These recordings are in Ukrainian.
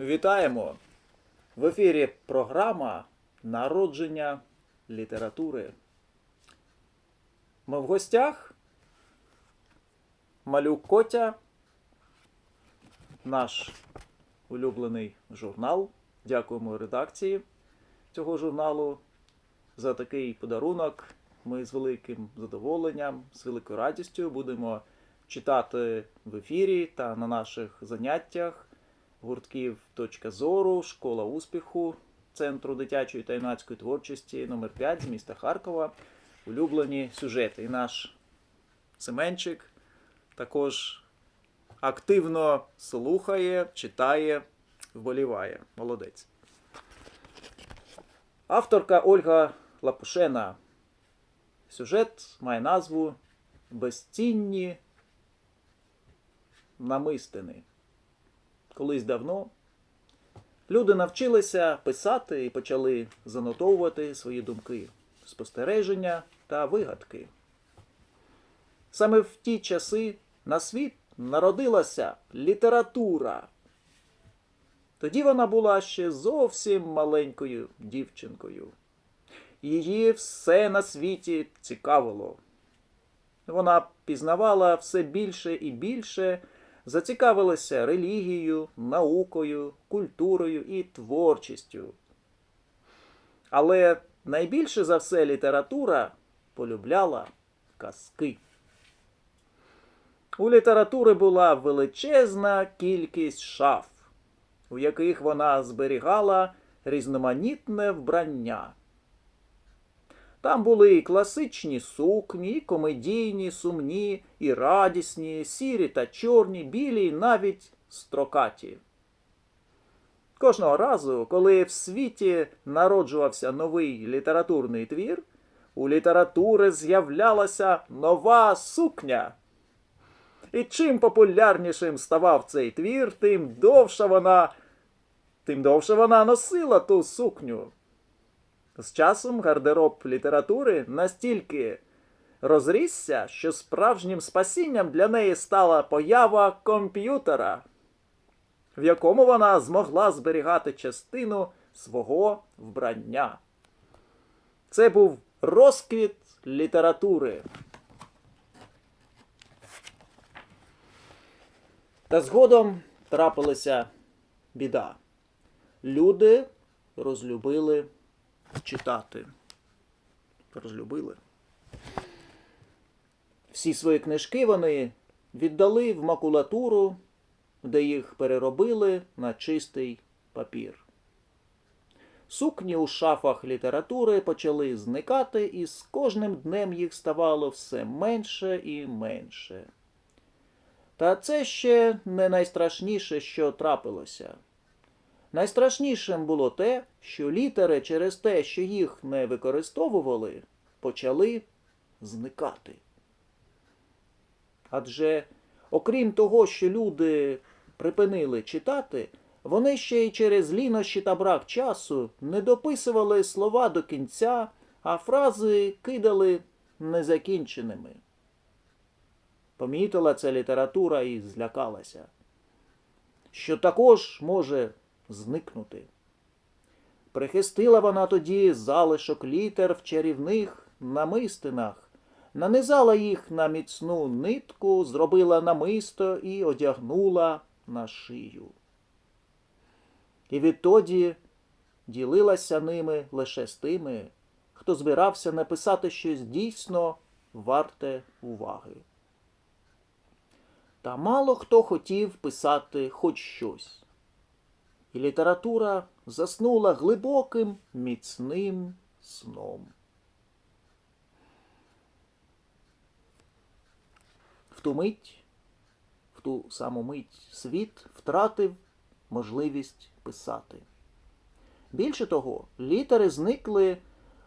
Вітаємо! В ефірі програма Народження літератури. Ми в гостях. Малюк Котя, наш улюблений журнал. Дякуємо редакції цього журналу за такий подарунок. Ми з великим задоволенням, з великою радістю будемо читати в ефірі та на наших заняттях гуртків Точка зору, Школа успіху Центру дитячої та юнацької творчості номер 5 з міста Харкова. Улюблені сюжети. І наш Семенчик також активно слухає, читає, вболіває. Молодець. Авторка Ольга Лапушена. Сюжет має назву Безцінні намистини. Колись давно люди навчилися писати і почали занотовувати свої думки, спостереження та вигадки. Саме в ті часи на світ народилася література. Тоді вона була ще зовсім маленькою дівчинкою. Її все на світі цікавило. Вона пізнавала все більше і більше, зацікавилася релігією, наукою, культурою і творчістю. Але найбільше за все література полюбляла казки. У літератури була величезна кількість шаф, у яких вона зберігала різноманітне вбрання. Там були і класичні сукні, і комедійні, сумні, і радісні, сірі та чорні, білі, і навіть строкаті. Кожного разу, коли в світі народжувався новий літературний твір, у літератури з'являлася нова сукня. І чим популярнішим ставав цей твір, тим довше вона, тим довше вона носила ту сукню. З часом гардероб літератури настільки розрісся, що справжнім спасінням для неї стала поява комп'ютера, в якому вона змогла зберігати частину свого вбрання. Це був розквіт літератури. Та згодом трапилася біда. Люди розлюбили читати. Розлюбили. Всі свої книжки вони віддали в макулатуру, де їх переробили на чистий папір. Сукні у шафах літератури почали зникати, і з кожним днем їх ставало все менше і менше. Та це ще не найстрашніше, що трапилося. Найстрашнішим було те, що літери через те, що їх не використовували, почали зникати. Адже, окрім того, що люди припинили читати, вони ще й через лінощі та брак часу не дописували слова до кінця, а фрази кидали незакінченими. Помітила це література і злякалася, що також може зникнути. Прихистила вона тоді залишок літер в чарівних намистинах, нанизала їх на міцну нитку, зробила намисто і одягнула на шию. І відтоді ділилася ними лише з тими, хто збирався написати щось дійсно варте уваги. Та мало хто хотів писати хоч щось. І література заснула глибоким, міцним сном. В ту мить, в ту саму мить світ втратив можливість писати. Більше того, літери зникли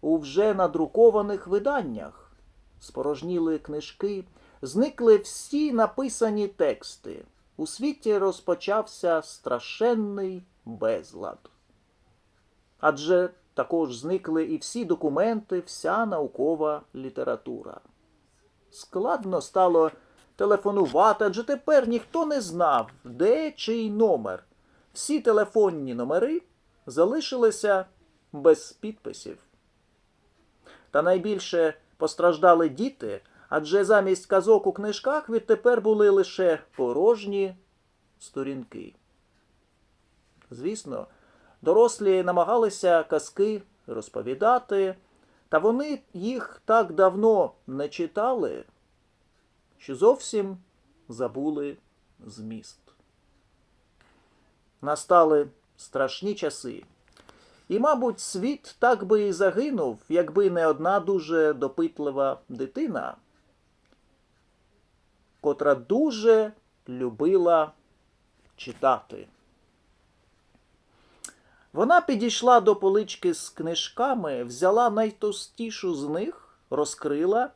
у вже надрукованих виданнях, спорожніли книжки, зникли всі написані тексти. У світі розпочався страшенний безлад. Адже також зникли і всі документи, вся наукова література. Складно стало телефонувати, адже тепер ніхто не знав, де чий номер. всі телефонні номери залишилися без підписів. Та найбільше постраждали діти, адже замість казок у книжках відтепер були лише порожні сторінки. Звісно, дорослі намагалися казки розповідати, та вони їх так давно не читали, що зовсім забули зміст. Настали страшні часи. І, мабуть, світ так би і загинув, якби не одна дуже допитлива дитина, котра дуже любила читати. Вона підійшла до полички з книжками, взяла найтовстішу з них, розкрила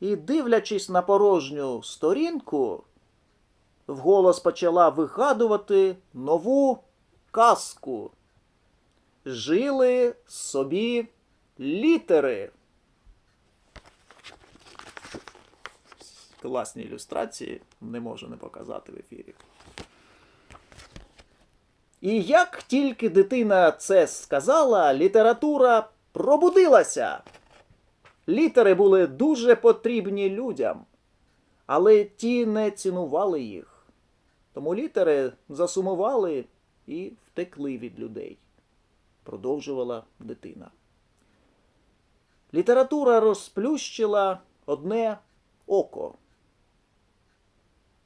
і, дивлячись на порожню сторінку, вголос почала вигадувати нову казку. Жили собі літери. Класні ілюстрації не можу не показати в ефірі. І як тільки дитина це сказала, література пробудилася. Літери були дуже потрібні людям, але ті не цінували їх. Тому літери засумували і втекли від людей, продовжувала дитина. Література розплющила одне око.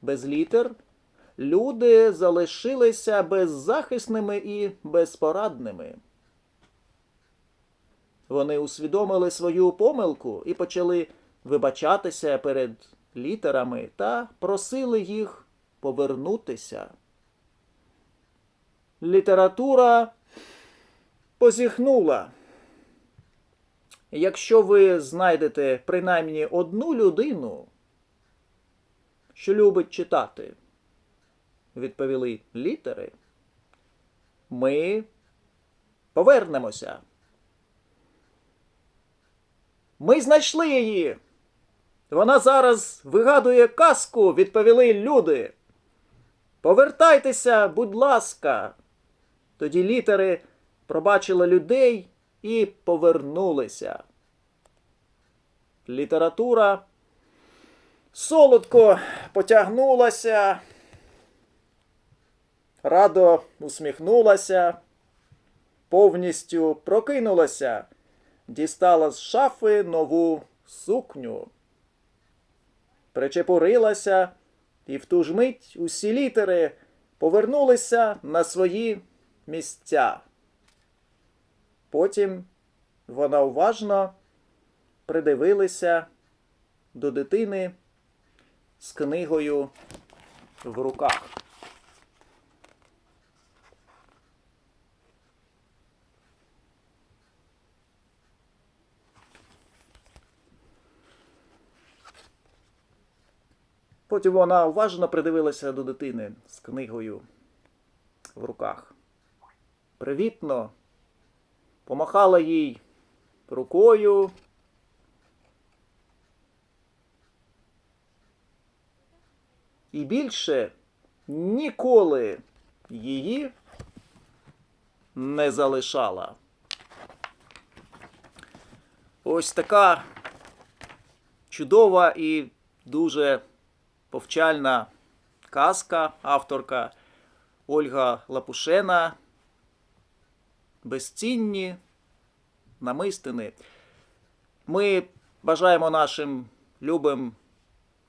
Без літер люди залишилися беззахисними і безпорадними. Вони усвідомили свою помилку і почали вибачатися перед літерами та просили їх повернутися. Література позіхнула. Якщо ви знайдете принаймні одну людину, що любить читати, відповіли літери, ми повернемося. Ми знайшли її. Вона зараз вигадує казку, відповіли люди. Повертайтеся, будь ласка. Тоді літери пробачили людей і повернулися. Література солодко потягнулася, радо усміхнулася, повністю прокинулася, дістала з шафи нову сукню, причепурилася, і в ту ж мить усі літери повернулися на свої місця. Потім вона уважно придивилася до дитини з книгою в руках. Потім вона уважно придивилася до дитини з книгою в руках. Привітно помахала їй рукою. І більше ніколи її не залишала. Ось така чудова і дуже повчальна казка, авторка Ольга Лапушена. Безцінні намистини. Ми бажаємо нашим любим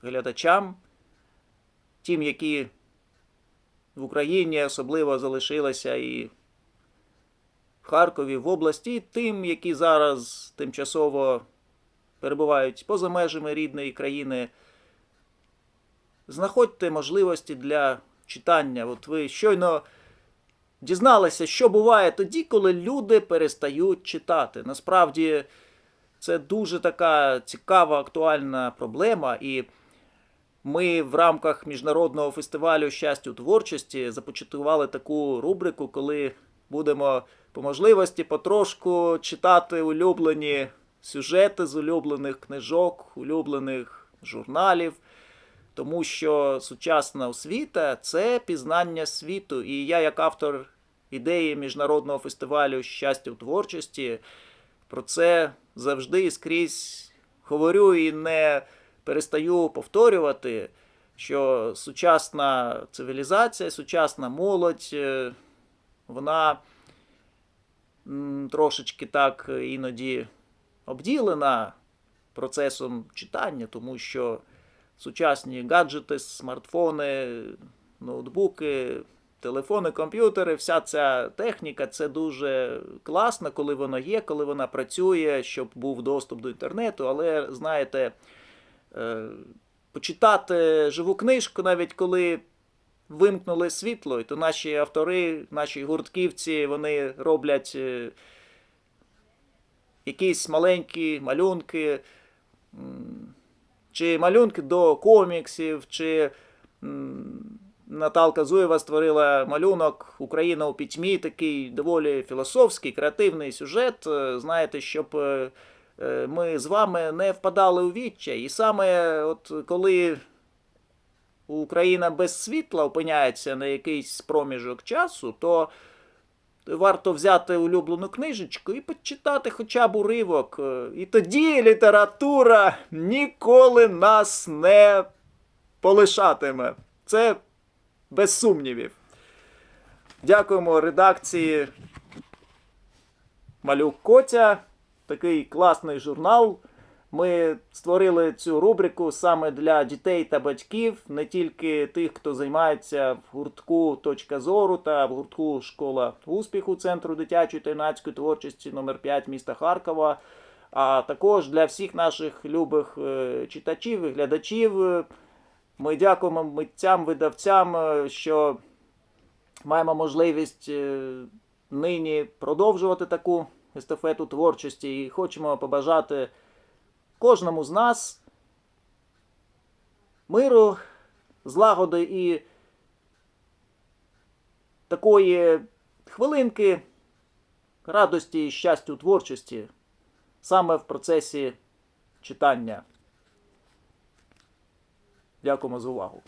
глядачам, тим, які в Україні особливо залишилися і в Харкові, в області, і тим, які зараз тимчасово перебувають поза межами рідної країни. Знаходьте можливості для читання. От ви щойно дізналися, що буває тоді, коли люди перестають читати. Насправді це дуже така цікава, актуальна проблема. І ми в рамках міжнародного фестивалю щастя у творчості започаткували таку рубрику, коли будемо по можливості потрошку читати улюблені сюжети з улюблених книжок, улюблених журналів. Тому що сучасна освіта це пізнання світу. І я, як автор ідеї міжнародного фестивалю щастя в творчості, про це завжди і скрізь говорю і не перестаю повторювати, що сучасна цивілізація, сучасна молодь, е, вона трошечки так іноді обділена процесом читання, тому що сучасні гаджети, смартфони, ноутбуки, телефони, комп'ютери, вся ця техніка це дуже класно, коли вона є, коли вона працює, щоб був доступ до інтернету. Але знаєте, е, почитати живу книжку, навіть коли вимкнули світло, і то наші автори, наші гуртківці, вони роблять е, якісь маленькі малюнки, чи малюнки до коміксів, чи Наталка Зуєва створила малюнок Україна у пітьмі, такий доволі філософський, креативний сюжет. Е, Знаєте, щоб е, е, ми з вами не впадали у відчай. І саме от коли Україна без світла опиняється на якийсь проміжок часу, то варто взяти улюблену книжечку і почитати хоча б уривок. Е, І тоді література ніколи нас не полишатиме. Це без сумнівів. Дякуємо редакції Малюк Котя. Такий класний журнал. Ми створили цю рубрику саме для дітей та батьків, не тільки тих, хто займається в гуртку Точка зору та в гуртку Школа успіху Центру дитячої та юнацької творчості номер 5 міста Харкова, а також для всіх наших любих е, читачів і глядачів. Ми дякуємо митцям, видавцям, е, що маємо можливість е, нині продовжувати таку естафету творчості і хочемо побажати кожному з нас миру, злагоди і такої хвилинки радості і щастя у творчості саме в процесі читання. Дякуємо за увагу.